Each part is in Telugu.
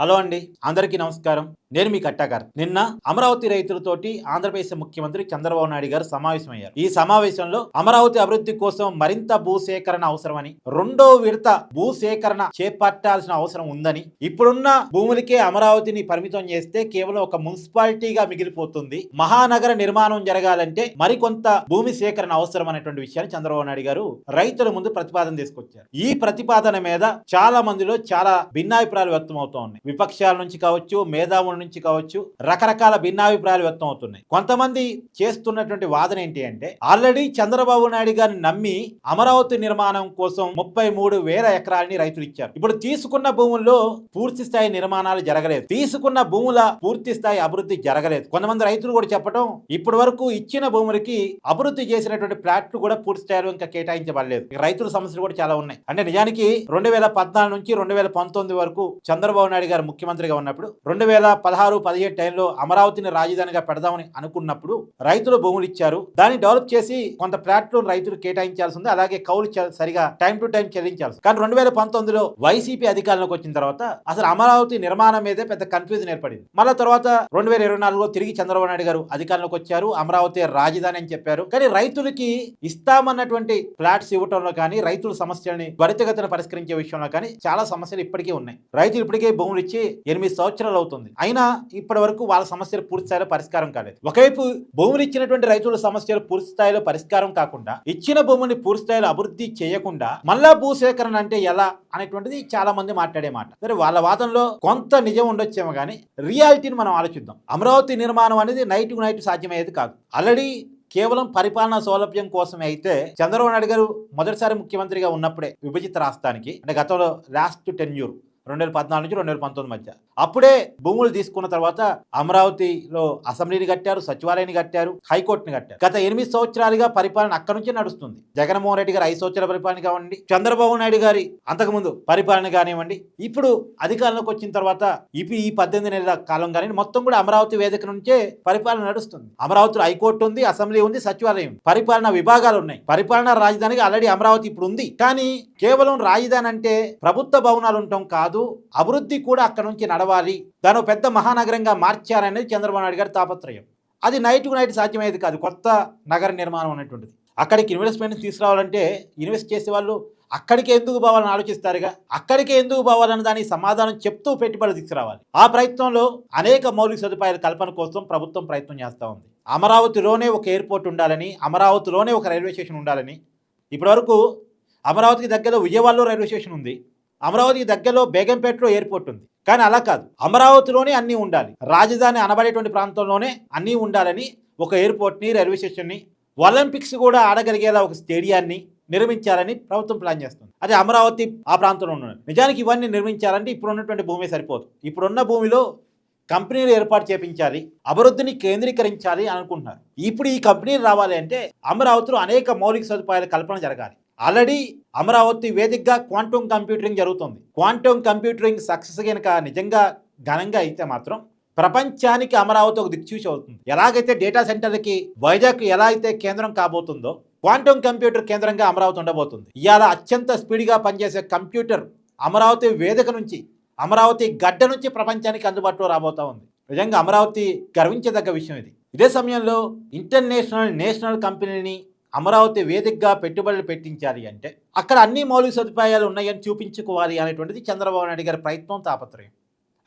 హలో అండి అందరికీ నమస్కారం. నేను మీ కట్టాకర్ నిన్న అమరావతి రైతులతోటి ఆంధ్రప్రదేశ్ ముఖ్యమంత్రి చంద్రబాబు నాయుడు గారు సమావేశమయ్యారు. ఈ సమావేశంలో అమరావతి అభివృద్ధి కోసం మరింత భూసేకరణ అవసరమని రెండో విడత భూసేకరణ చేపట్టాల్సిన అవసరం ఉందని ఇప్పుడున్న భూములకే అమరావతిని పరిమితం చేస్తే కేవలం ఒక మున్సిపాలిటీగా మిగిలిపోతుంది. మహానగర నిర్మాణం జరగాలంటే మరికొంత భూమి సేకరణ అవసరం అనేటువంటి విషయాన్ని చంద్రబాబు నాయుడు గారు రైతుల ముందు ప్రతిపాదన తీసుకొచ్చారు. ఈ ప్రతిపాదన మీద చాలా మందిలో చాలా భిన్నాభిప్రాయాలు వ్యక్తం అవుతా ఉన్నాయి. విపక్షాల నుంచి కావచ్చు మేధావుల నుంచి కావచ్చు రకరకాల భిన్నాభిప్రాయాలు వ్యక్తం అవుతున్నాయి. కొంతమంది చేస్తున్నటువంటి వాదన ఏంటి అంటే ఆల్రెడీ చంద్రబాబు నాయుడు గారిని నమ్మి అమరావతి నిర్మాణం కోసం ముప్పై మూడు వేల ఎకరాలని రైతులు ఇచ్చారు. ఇప్పుడు తీసుకున్న భూముల్లో పూర్తి స్థాయి నిర్మాణాలు జరగలేదు. తీసుకున్న భూముల పూర్తి స్థాయి అభివృద్ధి జరగలేదు. కొంతమంది రైతులు కూడా చెప్పడం ఇప్పటి వరకు ఇచ్చిన భూములకి అభివృద్ధి చేసినటువంటి ప్లాట్లు కూడా పూర్తి స్థాయిలో ఇంకా కేటాయించబడలేదు. రైతుల సమస్యలు కూడా చాలా ఉన్నాయి. అంటే నిజానికి రెండు వేల పద్నాలుగు నుంచి రెండు వేల పంతొమ్మిది వరకు చంద్రబాబు నాయుడు గారు ముఖ్యమంత్రిగా ఉన్నప్పుడు రెండు వేల పదహారు పదిహేడు టైంలో అమరావతిని రాజధానిగా పెడదామని అనుకున్నప్పుడు రైతులు భూములు ఇచ్చారు. దాన్ని డెవలప్ చేసి కొంత ప్లాట్లు రైతులు కేటాయించాల్సి ఉంది అలాగే కౌలు సరిగా టైం టు టైం చెల్లించాల్సి కానీ రెండు వేల పంతొమ్మిదిలో వైసీపీ అధికారంలోకి వచ్చిన తర్వాత అసలు అమరావతి నిర్మాణం మీదే పెద్ద కన్ఫ్యూజన్ ఏర్పడింది. మళ్ళా తర్వాత రెండు వేల ఇరవై నాలుగులో తిరిగి చంద్రబాబు నాయుడు గారు అధికారంలోకి వచ్చారు అమరావతి రాజధాని అని చెప్పారు. కానీ రైతులకి ఇస్తామన్నటువంటి ఫ్లాట్స్ ఇవ్వటంలో కానీ రైతుల సమస్యల్ని త్వరితగతిన పరిష్కరించే విషయంలో కానీ చాలా సమస్యలు ఇప్పటికీ ఉన్నాయి. రైతులు ఇప్పటికే భూములు ఇచ్చి ఎనిమిది సంవత్సరాలు అవుతుంది. అయినా ఇప్పటి వరకు వాళ్ళ సమస్యలు పూర్తి స్థాయిలో పరిష్కారం కాలేదు. ఒకవైపు భూములు ఇచ్చినటువంటి రైతుల సమస్యలు పూర్తి స్థాయిలో పరిష్కారం కాకుండా ఇచ్చిన భూముని పూర్తి స్థాయిలో అభివృద్ధి చేయకుండా మళ్ళా భూసేకరణ అంటే ఎలా అనేటువంటిది చాలా మంది మాట్లాడే మాట. సరే వాళ్ళ వాదనలో కొంత నిజం ఉండొచ్చేమో కానీ రియాలిటీని మనం ఆలోచిద్దాం. అమరావతి నిర్మాణం అనేది నైట్ టు నైట్ సాధ్యమయ్యేది కాదు. ఆల్రెడీ కేవలం పరిపాలనా సౌలభ్యం కోసమే అయితే చంద్రబాబు నాయుడు గారు మొదటిసారి ముఖ్యమంత్రిగా ఉన్నప్పుడే విభజిత రాష్ట్రానికి అంటే గతంలో లాస్ట్ టెన్యూర్. రెండు వేల పద్నాలుగు నుంచి రెండు వేల పంతొమ్మిది మధ్య. అప్పుడే భూములు తీసుకున్న తర్వాత అమరావతిలో అసెంబ్లీని కట్టారు సచివాలయాన్ని కట్టారు హైకోర్టుని కట్టారు. గత ఎనిమిది సంవత్సరాలుగా పరిపాలన అక్కడి నుంచి నడుస్తుంది. జగన్మోహన్ రెడ్డి గారు ఐదు సంవత్సరాల పరిపాలన కావండి చంద్రబాబు నాయుడు గారి అంతకుముందు పరిపాలన కానివ్వండి ఇప్పుడు అధికారంలోకి వచ్చిన తర్వాత ఇప్పుడు ఈ పద్దెనిమిది నెలల కాలం కానీ మొత్తం కూడా అమరావతి వేదిక నుంచే పరిపాలన నడుస్తుంది. అమరావతిలో హైకోర్టు ఉంది అసెంబ్లీ ఉంది సచివాలయం పరిపాలన విభాగాలు ఉన్నాయి. పరిపాలన రాజధానికి ఆల్రెడీ అమరావతి ఇప్పుడు ఉంది. కానీ కేవలం రాజధాని అంటే ప్రభుత్వ భవనాలు ఉండటం కాదు అభివృద్ధి కూడా అక్కడ నుంచి నడవాలి. దాని పెద్ద మహానగరంగా మార్చారనేది చంద్రబాబు నాయుడు గారి తాపత్రయం. అది నైట్కు నైట్ సాధ్యమయ్యేది కాదు. కొత్త నగర నిర్మాణం అనేటువంటిది. అక్కడికి ఇన్వెస్ట్మెంట్ తీసుకురావాలంటే ఇన్వెస్ట్ చేసే వాళ్ళు అక్కడికి ఎందుకు పోవాలని ఆలోచిస్తారుగా? అక్కడికి ఎందుకు పోవాలని దానికి సమాధానం చెప్తూ పెట్టుబడి తీసుకురావాలి. ఆ ప్రయత్నంలో అనేక మౌలిక సదుపాయాల కల్పన కోసం ప్రభుత్వం ప్రయత్నం చేస్తూ ఉంది. అమరావతిలోనే ఒక ఎయిర్పోర్ట్ ఉండాలని అమరావతిలోనే ఒక రైల్వే స్టేషన్ ఉండాలని ఇప్పటివరకు అమరావతికి దగ్గరలో విజయవాడలో రైల్వే స్టేషన్ ఉంది. అమరావతికి దగ్గరలో బేగంపేటలో ఎయిర్పోర్ట్ ఉంది. కానీ అలా కాదు. అమరావతిలోనే అన్నీ ఉండాలి. రాజధాని అనబడేటువంటి ప్రాంతంలోనే అన్నీ ఉండాలని ఒక ఎయిర్పోర్ట్ని రైల్వే స్టేషన్ని ఒలింపిక్స్ కూడా ఆడగలిగేలా ఒక స్టేడియాన్ని నిర్మించాలని ప్రభుత్వం ప్లాన్ చేస్తుంది. అదే అమరావతి ఆ ప్రాంతంలో ఉన్నది నిజానికి ఇవన్నీ నిర్మించాలంటే ఇప్పుడు ఉన్నటువంటి భూమి సరిపోదు. ఇప్పుడున్న భూమిలో కంపెనీలు ఏర్పాటు చేపించాలి అభివృద్ధిని కేంద్రీకరించాలి అనుకుంటున్నారు. ఇప్పుడు ఈ కంపెనీలు రావాలి అంటే అమరావతిలో అనేక మౌలిక సదుపాయాల కల్పన జరగాలి. ఆల్రెడీ అమరావతి వేదికగా క్వాంటమ్ కంప్యూటరింగ్ జరుగుతుంది. క్వాంటమ్ కంప్యూటరింగ్ సక్సెస్ కనుక నిజంగా ఘనంగా అయితే మాత్రం ప్రపంచానికి అమరావతి ఒక దిక్చూచి అవుతుంది. ఎలాగైతే డేటా సెంటర్కి వైజాగ్ ఎలా అయితే కేంద్రం కాబోతుందో క్వాంటమ్ కంప్యూటర్ కేంద్రంగా అమరావతి ఉండబోతుంది. ఇవాళ అత్యంత స్పీడ్గా పనిచేసే కంప్యూటర్ అమరావతి వేదిక నుంచి అమరావతి గడ్డ నుంచి ప్రపంచానికి అందుబాటులో రాబోతా ఉంది. నిజంగా అమరావతి గర్వించదగ్గ విషయం ఇది. ఇదే సమయంలో ఇంటర్నేషనల్ నేషనల్ కంపెనీని అమరావతి వేదికగా పెట్టుబడులు పెట్టించాలి అంటే అక్కడ అన్ని మౌలిక సదుపాయాలు ఉన్నాయని చూపించుకోవాలి అనేటువంటిది చంద్రబాబు నాయుడు గారి ప్రయత్నం తాపత్రయం.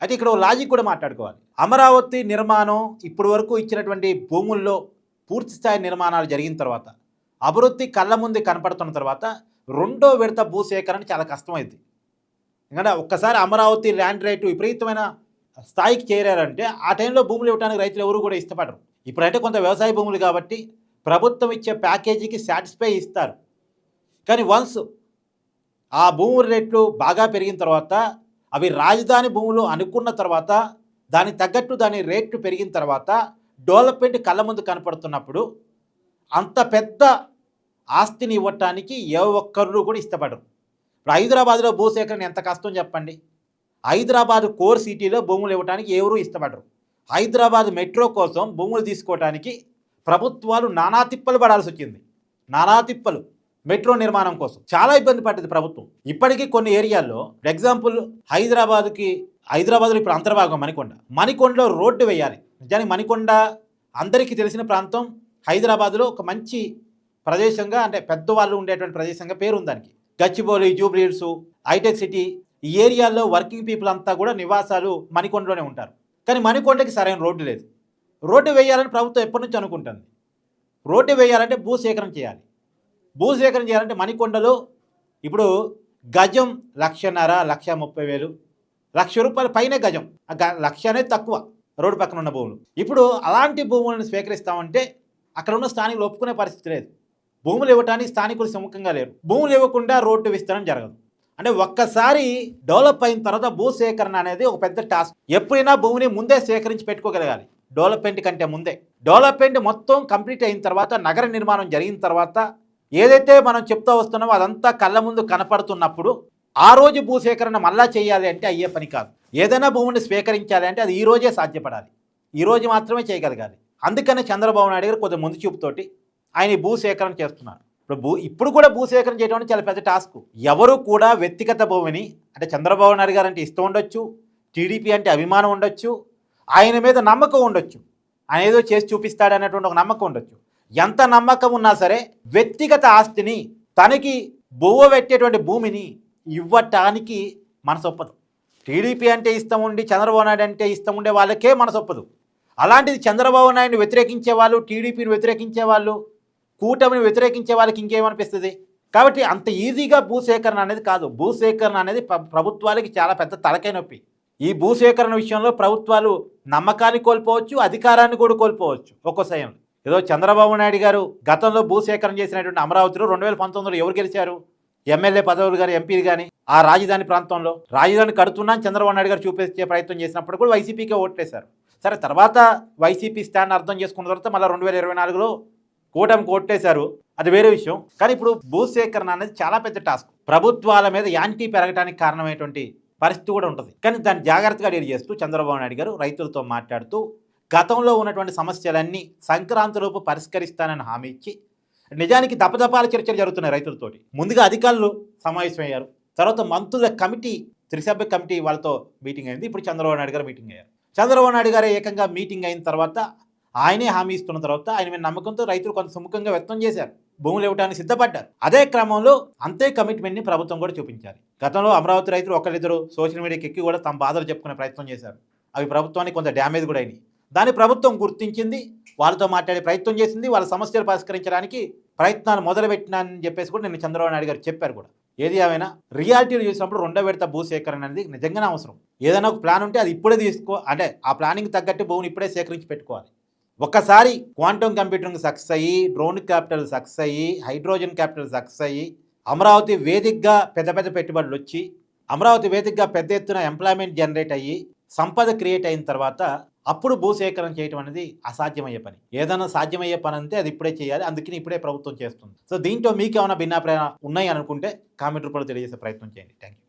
అయితే ఇక్కడ లాజిక్ కూడా మాట్లాడుకోవాలి. అమరావతి నిర్మాణం ఇప్పటి వరకు ఇచ్చినటువంటి భూముల్లో పూర్తిస్థాయి నిర్మాణాలు జరిగిన తర్వాత అభివృద్ధి కళ్ళ ముందు కనపడుతున్న తర్వాత రెండో విడత భూసేకరణ చాలా కష్టమైంది. ఎందుకంటే ఒక్కసారి అమరావతి ల్యాండ్ రేటు విపరీతమైన స్థాయికి చేరారంటే ఆ టైంలో భూములు ఇవ్వడానికి రైతులు ఎవరు కూడా ఇష్టపడరు. ఇప్పుడంటే కొంత వ్యవసాయ భూములు కాబట్టి ప్రభుత్వం ఇచ్చే ప్యాకేజీకి సాటిస్ఫై ఇస్తారు. కానీ వన్స్ ఆ భూముల రేట్లు బాగా పెరిగిన తర్వాత అవి రాజధాని భూములు అనుకున్న తర్వాత దానికి తగ్గట్టు దాని రేట్లు పెరిగిన తర్వాత డెవలప్మెంట్ కళ్ళ ముందు కనపడుతున్నప్పుడు అంత పెద్ద ఆస్తిని ఇవ్వటానికి ఏ ఒక్కరు కూడా ఇష్టపడరు. ఇప్పుడు హైదరాబాద్లో భూసేకరణ ఎంత కష్టం చెప్పండి? హైదరాబాద్ కోర్ సిటీలో భూములు ఇవ్వడానికి ఎవరు ఇష్టపడరు. హైదరాబాద్ మెట్రో కోసం భూములు తీసుకోవడానికి ప్రభుత్వాలు నానా తిప్పలు పడాల్సి వచ్చింది. నానా తిప్పలు మెట్రో నిర్మాణం కోసం. చాలా ఇబ్బంది పడ్డది ప్రభుత్వం. ఇప్పటికీ కొన్ని ఏరియాల్లో ఎగ్జాంపుల్ హైదరాబాద్కి హైదరాబాద్లో ఇప్పుడు అంతర్భాగం మణికొండ. మణికొండలో రోడ్డు వేయాలి. నిజానికి మణికొండ అందరికీ తెలిసిన ప్రాంతం. హైదరాబాద్లో ఒక మంచి ప్రదేశంగా అంటే పెద్దవాళ్ళు ఉండేటువంటి ప్రదేశంగా పేరు దానికి. గచ్చిబౌలి జూబ్లీహిల్స్ హైటెక్ సిటీ ఈ ఏరియాల్లో వర్కింగ్ పీపుల్ అంతా కూడా నివాసాలు మణికొండలోనే ఉంటారు. కానీ మణికొండకి సరైన రోడ్డు లేదు. రోడ్డు వేయాలని ప్రభుత్వం ఎప్పటి నుంచి అనుకుంటుంది? రోడ్డు వేయాలంటే భూసేకరణ చేయాలి. భూసేకరణ చేయాలంటే మణికొండలో ఇప్పుడు గజం లక్షన్నర లక్ష ముప్పై వేలు లక్ష రూపాయల పైనే గజం. గ- లక్ష అనేది తక్కువ రోడ్డు పక్కన ఉన్న భూములు. ఇప్పుడు అలాంటి భూములను స్వీకరిస్తామంటే అక్కడ ఉన్న స్థానికులు ఒప్పుకునే పరిస్థితి లేదు. భూములు ఇవ్వటానికి స్థానికులు సుముఖంగా లేరు. భూములు ఇవ్వకుండా రోడ్డు విస్తరణ జరగదు. అంటే ఒక్కసారి డెవలప్ అయిన తర్వాత భూ సేకరణ అనేది ఒక పెద్ద టాస్క్. ఎప్పుడైనా భూమిని ముందే సేకరించి పెట్టుకోగలగాలి. డెవలప్మెంట్ కంటే ముందే. డెవలప్మెంట్ మొత్తం కంప్లీట్ అయిన తర్వాత నగర నిర్మాణం జరిగిన తర్వాత ఏదైతే మనం చెప్తూ వస్తున్నామో అదంతా కళ్ళ ముందు కనపడుతున్నప్పుడు ఆ రోజు భూసేకరణ మళ్ళా చేయాలి అంటే అయ్యే పని కాదు. ఏదైనా భూమిని స్వీకరించాలి అంటే అది ఈ రోజే సాధ్యపడాలి. ఈ రోజు మాత్రమే చేయగలగాలి. అందుకనే చంద్రబాబు నాయుడు గారు కొద్దిగా ముందు చూపుతోటి ఆయన ఈ భూసేకరణ చేస్తున్నారు. ఇప్పుడు భూ ఇప్పుడు కూడా భూసేకరణ చేయడం అంటే చాలా పెద్ద టాస్క్. ఎవరు కూడా వ్యక్తిగత భూమిని అంటే చంద్రబాబు నాయుడు గారు అంటే ఇష్టం ఉండొచ్చు టీడీపీ అంటే అభిమానం ఉండొచ్చు ఆయన మీద నమ్మకం ఉండొచ్చు. ఆయన ఏదో చేసి చూపిస్తాడు అనేటువంటి ఒక నమ్మకం ఉండొచ్చు. ఎంత నమ్మకం ఉన్నా సరే వ్యక్తిగత ఆస్తిని తనకి బొవ్వ పెట్టేటువంటి భూమిని ఇవ్వటానికి మనసు ఒప్పదు. టీడీపీ అంటే ఇష్టం ఉండి చంద్రబాబు నాయుడు అంటే ఇష్టం ఉండే వాళ్ళకే మనసు ఒప్పదు. అలాంటిది చంద్రబాబు నాయుడిని వ్యతిరేకించే వాళ్ళు టీడీపీని వ్యతిరేకించే వాళ్ళు కూటమిని వ్యతిరేకించే వాళ్ళకి ఇంకేమనిపిస్తుంది? కాబట్టి అంత ఈజీగా భూసేకరణ అనేది కాదు. భూసేకరణ అనేది ప్రభుత్వాలకి చాలా పెద్ద తలకై నొప్పి. ఈ భూసేకరణ విషయంలో ప్రభుత్వాలు నమ్మకాన్ని కోల్పోవచ్చు అధికారాన్ని కూడా కోల్పోవచ్చు. ఒక్కో సమయంలో ఏదో చంద్రబాబు నాయుడు గారు గతంలో భూసేకరణ చేసినటువంటి అమరావతిలో రెండు వేల పంతొమ్మిదిలో ఎవరు గెలిచారు? ఎమ్మెల్యే పదవులు కానీ ఎంపీలు కానీ ఆ రాజధాని ప్రాంతంలో. రాజధాని కడుతున్నాను చంద్రబాబు నాయుడు గారు చూపించే ప్రయత్నం చేసినప్పుడు కూడా వైసీపీకే ఓట్లేశారు. సరే తర్వాత వైసీపీ స్టాండ్ అర్థం చేసుకున్న తర్వాత మళ్ళీ రెండు వేల ఇరవై నాలుగులో కూటమికి ఓట్టేశారు అది వేరే విషయం. కానీ ఇప్పుడు భూసేకరణ అనేది చాలా పెద్ద టాస్క్. ప్రభుత్వాల మీద యాంటీ పెరగడానికి కారణమైనటువంటి పరిస్థితి కూడా ఉంటుంది. కానీ దాన్ని జాగ్రత్తగా డీల్ చేస్తూ చంద్రబాబు నాయుడు గారు రైతులతో మాట్లాడుతూ గతంలో ఉన్నటువంటి సమస్యలన్నీ సంక్రాంతిలోపు పరిష్కరిస్తానని హామీ ఇచ్చి నిజానికి దపదపాల చర్చలు జరుగుతున్నాయి రైతులతోటి. ముందుగా అధికారులు సమావేశమయ్యారు. తర్వాత మంత్రుల కమిటీ త్రిసభ్య కమిటీ వాళ్ళతో మీటింగ్ అయింది. ఇప్పుడు చంద్రబాబు నాయుడు గారు మీటింగ్ అయ్యారు. చంద్రబాబు నాయుడు గారు ఏకంగా మీటింగ్ అయిన తర్వాత ఆయనే హామీ ఇస్తున్న తర్వాత ఆయన మీద నమ్మకంతో రైతులు కొంత సుముఖంగా వ్యక్తం చేశారు. భూములు ఇవ్వడానికి సిద్ధపడ్డారు. అదే క్రమంలో అంతే కమిట్మెంట్ని ప్రభుత్వం కూడా చూపించాలి. గతంలో అమరావతి రైతులు ఒకరిద్దరు సోషల్ మీడియాకి ఎక్కి కూడా తమ బాధలు చెప్పుకునే ప్రయత్నం చేశారు. అవి ప్రభుత్వానికి కొంత డ్యామేజ్ కూడా అయినాయి. దాన్ని ప్రభుత్వం గుర్తించింది వాళ్ళతో మాట్లాడే ప్రయత్నం చేసింది వాళ్ళ సమస్యలు పరిష్కరించడానికి ప్రయత్నాలు మొదలుపెట్టినానని చెప్పేసి కూడా నేను చంద్రబాబు నాయుడు గారు చెప్పారు కూడా. ఏది ఏమైనా రియాలిటీలు చూసినప్పుడు రెండో విడత భూ సేకరణ అనేది నిజంగానే అవసరం. ఏదైనా ఒక ప్లాన్ ఉంటే అది ఇప్పుడే తీసుకో అంటే ఆ ప్లానింగ్ తగ్గట్టు భూమిని ఇప్పుడే సేకరించి పెట్టుకోవాలి. ఒక్కసారి క్వాంటమ్ కంప్యూటింగ్ సక్సెస్ అయ్యి డ్రోన్ క్యాపిటల్ సక్సెస్ అయ్యి హైడ్రోజన్ క్యాపిటల్ సక్సెస్ అయ్యి అమరావతి వేదికగా పెద్ద పెద్ద పెట్టుబడులు వచ్చి అమరావతి వేదికగా పెద్ద ఎత్తున ఎంప్లాయ్మెంట్ జనరేట్ అయ్యి సంపద క్రియేట్ అయిన తర్వాత అప్పుడు భూసేకరణ చేయడం అనేది అసాధ్యమయ్యే పని. ఏదైనా సాధ్యమయ్యే పని అంటే అది ఇప్పుడే చేయాలి అందుకని ఇప్పుడే ప్రభుత్వం చేస్తుంది. సో దీంట్లో మీకు ఏమైనా భిన్నాభిప్రాయాలు ఉన్నాయి అనుకుంటే కామెంట్ రూపంలో తెలియజేసే ప్రయత్నం చేయండి. Thank you